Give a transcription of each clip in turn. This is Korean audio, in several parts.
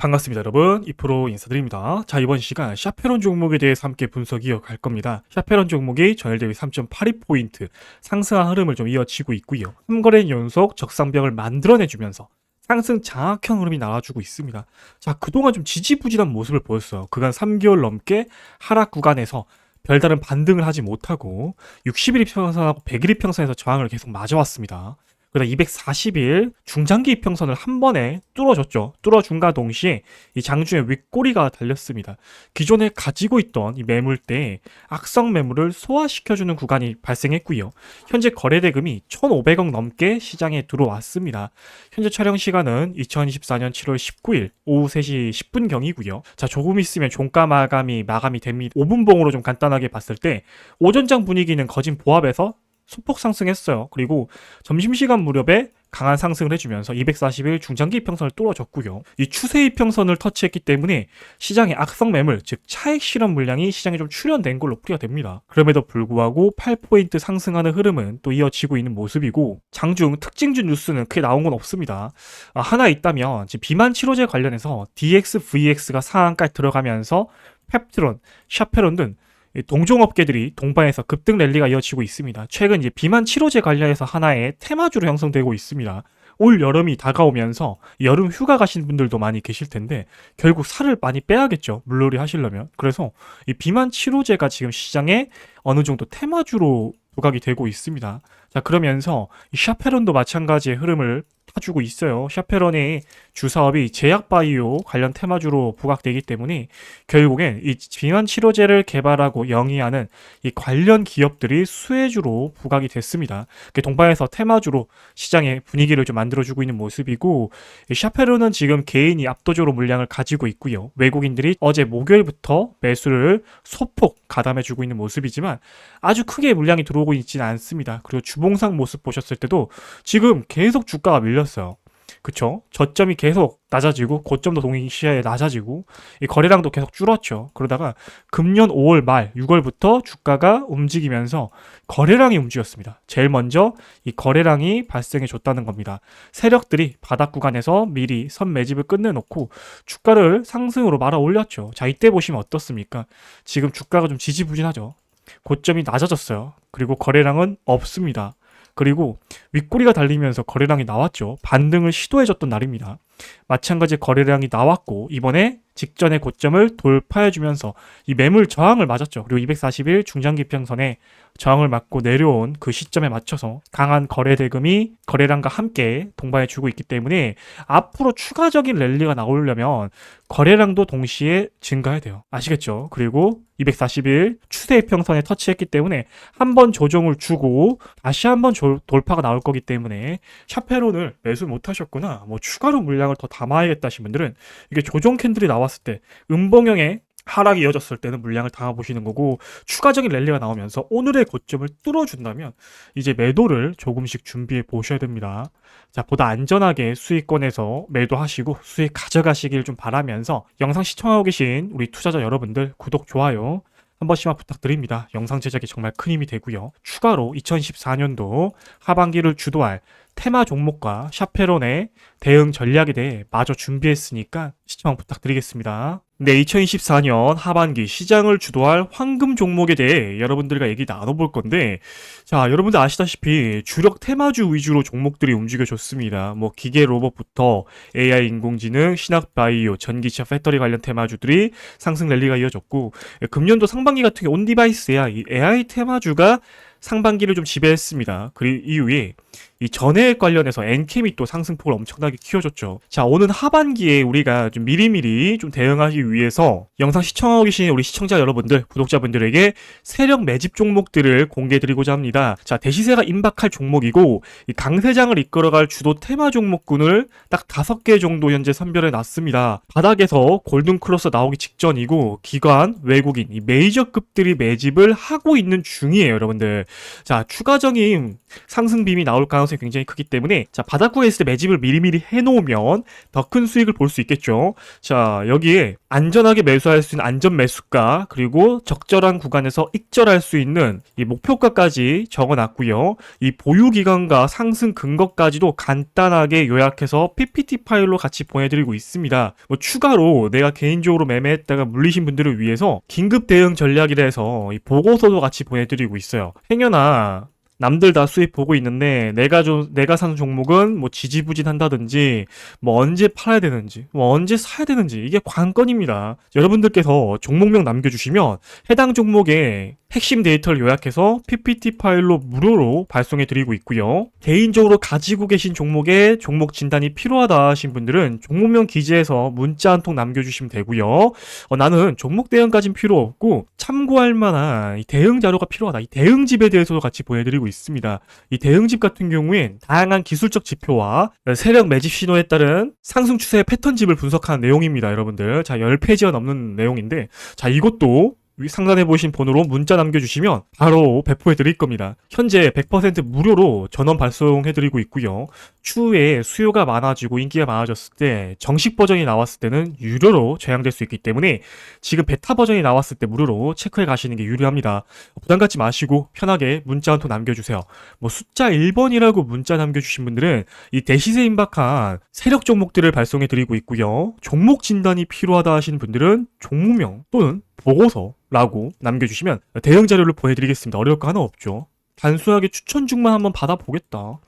반갑습니다 여러분. 이프로 인사드립니다. 자 이번 시간 샤페론 종목에 대해서 함께 분석 이어갈 겁니다. 샤페론 종목이 전일 대비 3.82포인트 상승한 흐름을 좀 이어지고 있고요. 3거래 연속 적상벽을 만들어내주면서 상승 장악형 흐름이 나와주고 있습니다. 자 그동안 좀 지지부진한 모습을 보였어요. 그간 3개월 넘게 하락 구간에서 별다른 반등을 하지 못하고 60일 이평선하고 100일 이평선에서 저항을 계속 맞아왔습니다 그러다 240일 중장기 이평선을 한 번에 뚫어줬죠. 뚫어준과 동시에 이 장중에 윗꼬리가 달렸습니다. 기존에 가지고 있던 이 매물대에 악성 매물을 소화시켜주는 구간이 발생했고요. 현재 거래대금이 1,500억 넘게 시장에 들어왔습니다. 현재 촬영 시간은 2024년 7월 19일 오후 3시 10분경이고요. 자, 조금 있으면 종가 마감이 마감이 됩니다. 5분봉으로 좀 간단하게 봤을 때 오전장 분위기는 거진 보합에서 소폭 상승했어요. 그리고 점심시간 무렵에 강한 상승을 해주면서 240일 중장기 이평선을 뚫어줬고요. 이 추세 이평선을 터치했기 때문에 시장의 악성 매물, 즉 차익 실현 물량이 시장에 좀 출현된 걸로 풀이가 됩니다. 그럼에도 불구하고 8포인트 상승하는 흐름은 또 이어지고 있는 모습이고 장중 특징주 뉴스는 크게 나온 건 없습니다. 아, 하나 있다면 비만 치료제 관련해서 DX, VX가 상한가에 들어가면서 펩트론, 샤페론 등이 동종업계들이 동반해서 급등 랠리가 이어지고 있습니다. 최근 이제 비만 치료제 관련해서 하나의 테마주로 형성되고 있습니다. 올 여름이 다가오면서 여름 휴가 가신 분들도 많이 계실 텐데 결국 살을 많이 빼야겠죠. 물놀이 하시려면. 그래서 이 비만 치료제가 지금 시장에 어느 정도 테마주로 부각이 되고 있습니다. 자, 그러면서 이 샤페론도 마찬가지의 흐름을 타 주고 있어요. 샤페론의 주사업이 제약바이오 관련 테마주로 부각되기 때문에 결국엔 이 비만 치료제를 개발하고 영위하는 이 관련 기업들이 수혜주로 부각이 됐습니다. 동반해서 테마주로 시장의 분위기를 좀 만들어주고 있는 모습이고 이 샤페론은 지금 개인이 압도적으로 물량을 가지고 있고요. 외국인들이 어제 목요일부터 매수를 소폭 가담해주고 있는 모습이지만 아주 크게 물량이 들어오고 있지는 않습니다. 그리고 주봉상 모습 보셨을 때도 지금 계속 주가가 밀 렸어요. 그쵸? 저점이 계속 낮아지고 고점도 동시에 낮아지고 이 거래량도 계속 줄었죠. 그러다가 금년 5월 말 6월부터 주가가 움직이면서 거래량이 움직였습니다. 제일 먼저 이 거래량이 발생해 줬다는 겁니다. 세력들이 바닥 구간에서 미리 선 매집을 끝내놓고 주가를 상승으로 말아 올렸죠. 자 이때 보시면 어떻습니까? 지금 주가가 좀 지지부진하죠. 고점이 낮아졌어요. 그리고 거래량은 없습니다. 그리고 윗꼬리가 달리면서 거래량이 나왔죠. 반등을 시도해줬던 날입니다. 마찬가지 거래량이 나왔고 이번에 직전의 고점을 돌파해주면서 이 매물 저항을 맞았죠. 그리고 241 중장기 평선에 저항을 맞고 내려온 그 시점에 맞춰서 강한 거래 대금이 거래량과 함께 동반해 주고 있기 때문에 앞으로 추가적인 랠리가 나오려면 거래량도 동시에 증가해야 돼요. 아시겠죠? 그리고 241 추세 평선에 터치했기 때문에 한 번 조정을 주고 다시 한 번 돌파가 나올 거기 때문에 샤페론을 매수 못 하셨구나. 뭐 추가로 물량을 더 담아야겠다 하신 분들은 이게 조정 캔들이 나왔을 때 음봉형의 하락이 이어졌을 때는 물량을 담아보시는 거고 추가적인 랠리가 나오면서 오늘의 고점을 뚫어준다면 이제 매도를 조금씩 준비해 보셔야 됩니다. 자, 보다 안전하게 수익권에서 매도하시고 수익 가져가시길 좀 바라면서 영상 시청하고 계신 우리 투자자 여러분들 구독, 좋아요 한 번씩만 부탁드립니다. 영상 제작이 정말 큰 힘이 되고요. 추가로 2014년도 하반기를 주도할 테마 종목과 샤페론의 대응 전략에 대해 마저 준비했으니까 시청 부탁드리겠습니다. 네, 2024년 하반기 시장을 주도할 황금 종목에 대해 여러분들과 얘기 나눠볼 건데, 자, 여러분들 아시다시피 주력 테마주 위주로 종목들이 움직여줬습니다. 뭐, 기계 로봇부터 AI 인공지능, 신학 바이오, 전기차 배터리 관련 테마주들이 상승 랠리가 이어졌고, 금년도 상반기 같은 경우 온디바이스야 이 AI 테마주가 상반기를 좀 지배했습니다. 그 이후에 이 전해액 관련해서 엔캠이 또 상승폭을 엄청나게 키워줬죠. 자, 오는 하반기에 우리가 좀 미리미리 좀 대응하기 위해서 영상 시청하고 계신 우리 시청자 여러분들, 구독자분들에게 세력 매집 종목들을 공개드리고자 합니다. 자, 대시세가 임박할 종목이고 이 강세장을 이끌어갈 주도 테마 종목군을 딱 다섯 개 정도 현재 선별해 놨습니다. 바닥에서 골든 크로스 나오기 직전이고 기관, 외국인, 이 메이저급들이 매집을 하고 있는 중이에요, 여러분들. 자, 추가적인 상승 빔이 나올 가능성이 가능성이 굉장히 크기 때문에 자 바닥구에 있을 때 매집을 미리미리 해놓으면 더 큰 수익을 볼 수 있겠죠. 자 여기에 안전하게 매수할 수 있는 안전 매수가 그리고 적절한 구간에서 익절할 수 있는 이 목표가까지 적어놨고요. 이 보유 기간과 상승 근거까지도 간단하게 요약해서 PPT 파일로 같이 보내드리고 있습니다. 뭐 추가로 내가 개인적으로 매매했다가 물리신 분들을 위해서 긴급 대응 전략이라 해서 이 보고서도 같이 보내드리고 있어요. 행여나 남들 다 수익 보고 있는데 내가 좀 내가 사는 종목은 뭐 지지부진한다든지 뭐 언제 팔아야 되는지 뭐 언제 사야 되는지 이게 관건입니다. 여러분들께서 종목명 남겨주시면 해당 종목의 핵심 데이터를 요약해서 PPT 파일로 무료로 발송해 드리고 있고요. 개인적으로 가지고 계신 종목의 종목 진단이 필요하다 하신 분들은 종목명 기재에서 문자 한 통 남겨주시면 되고요. 어, 나는 종목 대응까진 필요 없고 참고할 만한 이 대응 자료가 필요하다. 이 대응집에 대해서도 같이 보내드리고 있습니다. 이 대응집 같은 경우엔 다양한 기술적 지표와 세력 매집 신호에 따른 상승 추세의 패턴집을 분석한 내용입니다, 여러분들. 자, 10페이지가 넘는 내용인데, 자, 이것도 위 상단에 보신 번호로 문자 남겨주시면 바로 배포해 드릴 겁니다. 현재 100% 무료로 전원 발송해 드리고 있고요. 추후에 수요가 많아지고 인기가 많아졌을 때 정식 버전이 나왔을 때는 유료로 제한될 수 있기 때문에 지금 베타 버전이 나왔을 때 무료로 체크해 가시는 게 유리합니다. 부담 갖지 마시고 편하게 문자 한 통 남겨주세요. 뭐 숫자 1번이라고 문자 남겨주신 분들은 이 대시세 임박한 세력 종목들을 발송해 드리고 있고요. 종목 진단이 필요하다 하시는 분들은 종목명 또는 보고서라고 남겨주시면 대응 자료를 보내드리겠습니다. 어려울 거 하나 없죠. 단순하게 추천 중만 한번 받아보겠다.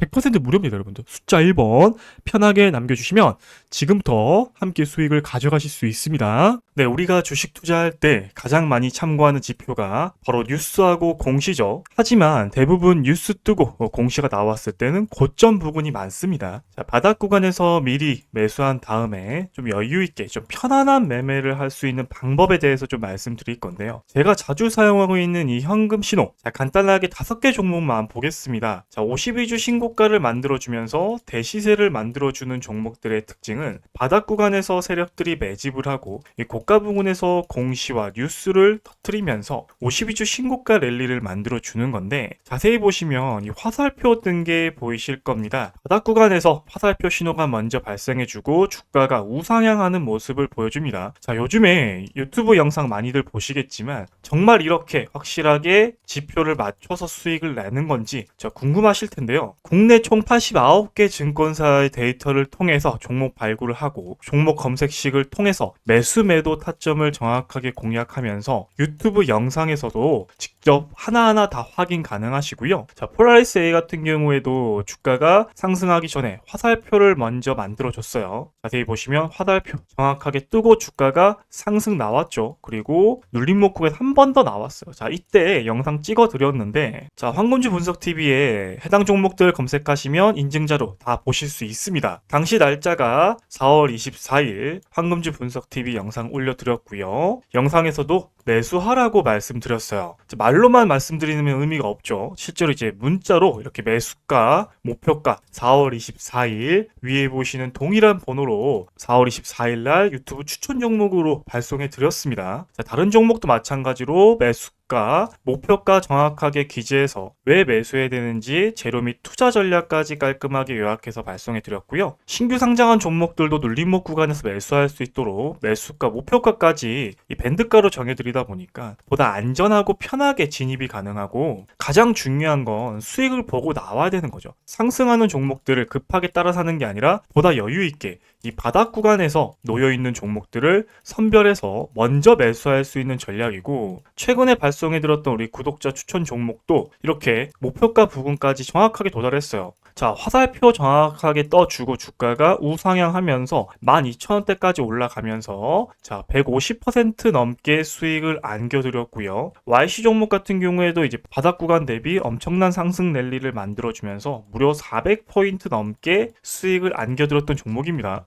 100% 무료입니다, 여러분들. 숫자 1번 편하게 남겨주시면 지금부터 함께 수익을 가져가실 수 있습니다. 네, 우리가 주식 투자할 때 가장 많이 참고하는 지표가 바로 뉴스하고 공시죠. 하지만 대부분 뉴스 뜨고 어, 공시가 나왔을 때는 고점 부분이 많습니다. 자, 바닥 구간에서 미리 매수한 다음에 좀 여유 있게 좀 편안한 매매를 할 수 있는 방법에 대해서 좀 말씀드릴 건데요. 제가 자주 사용하고 있는 이 현금 신호. 자, 간단하게 다섯 개 종목만 보겠습니다. 자, 52주 신고 가를 만들어주면서 대시세를 만들어주는 종목들의 특징은 바닥 구간에서 세력들이 매집을 하고 이 고가 부분에서 공시와 뉴스를 터트리면서 52주 신고가 랠리를 만들어주는 건데 자세히 보시면 이 화살표 뜬 게 보이실 겁니다. 바닥 구간에서 화살표 신호가 먼저 발생해주고 주가가 우상향하는 모습을 보여줍니다. 자, 요즘에 유튜브 영상 많이들 보시겠지만 정말 이렇게 확실하게 지표를 맞춰서 수익을 내는 건지 저 궁금하실 텐데요. 국내 총 89개 증권사의 데이터를 통해서 종목 발굴을 하고 종목 검색식을 통해서 매수 매도 타점을 정확하게 공략하면서 유튜브 영상에서도 직접 하나하나 다 확인 가능하시고요. 자, 폴라리스 A 같은 경우에도 주가가 상승하기 전에 화살표를 먼저 만들어 줬어요. 자세히 보시면 화살표 정확하게 뜨고 주가가 상승 나왔죠. 그리고 눌림목국에 한번 더 나왔어요. 자, 이때 영상 찍어 드렸는데 자, 황금주 분석 TV에 해당 종목들 검색하시면 인증자로 다 보실 수 있습니다. 당시 날짜가 4월 24일 황금주 분석 TV 영상 올려드렸고요. 영상에서도 매수하라고 말씀드렸어요. 말로만 말씀드리면 의미가 없죠. 실제로 이제 문자로 이렇게 매수가, 목표가 4월 24일 위에 보시는 동일한 번호로 4월 24일 날 유튜브 추천 종목으로 발송해 드렸습니다. 자, 다른 종목도 마찬가지로 매수 가 목표가 정확하게 기재해서 왜 매수해야 되는지 재료 및 투자 전략까지 깔끔하게 요약해서 발송해 드렸고요. 신규 상장한 종목들도 눌림목 구간에서 매수할 수 있도록 매수가, 목표가까지 이 밴드가로 정해 드리다 보니까 보다 안전하고 편하게 진입이 가능하고 가장 중요한 건 수익을 보고 나와야 되는 거죠. 상승하는 종목들을 급하게 따라 사는 게 아니라 보다 여유 있게 이 바닥 구간에서 놓여 있는 종목들을 선별해서 먼저 매수할 수 있는 전략이고 최근에 발송해 들었던 우리 구독자 추천 종목도 이렇게 목표가 부분까지 정확하게 도달했어요. 자, 화살표 정확하게 떠주고 주가가 우상향하면서 12,000원대까지 올라가면서 자, 150% 넘게 수익을 안겨드렸고요. YC 종목 같은 경우에도 이제 바닥 구간 대비 엄청난 상승 랠리를 만들어주면서 무려 400포인트 넘게 수익을 안겨드렸던 종목입니다.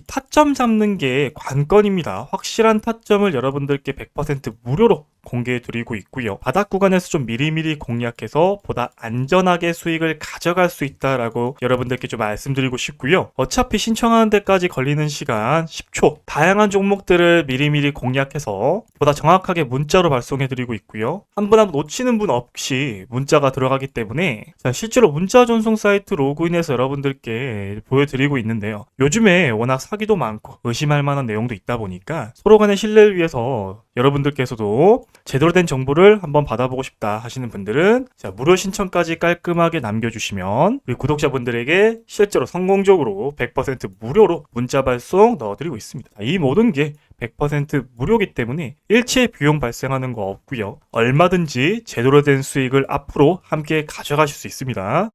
이 타점 잡는 게 관건입니다. 확실한 타점을 여러분들께 100% 무료로 공개해 드리고 있고요. 바닥 구간에서 좀 미리미리 공략해서 보다 안전하게 수익을 가져갈 수 있다라고 여러분들께 좀 말씀드리고 싶고요. 어차피 신청하는 데까지 걸리는 시간 10초. 다양한 종목들을 미리미리 공략해서 보다 정확하게 문자로 발송해 드리고 있고요. 한 분 한 분 놓치는 분 없이 문자가 들어가기 때문에 자, 실제로 문자 전송 사이트 로그인해서 여러분들께 보여드리고 있는데요. 요즘에 워낙 사기도 많고 의심할 만한 내용도 있다 보니까 서로 간의 신뢰를 위해서 여러분들께서도 제대로 된 정보를 한번 받아보고 싶다 하시는 분들은 자, 무료 신청까지 깔끔하게 남겨주시면 우리 구독자분들에게 실제로 성공적으로 100% 무료로 문자 발송 넣어드리고 있습니다. 이 모든 게 100% 무료기 때문에 일체 비용 발생하는 거 없고요. 얼마든지 제대로 된 수익을 앞으로 함께 가져가실 수 있습니다.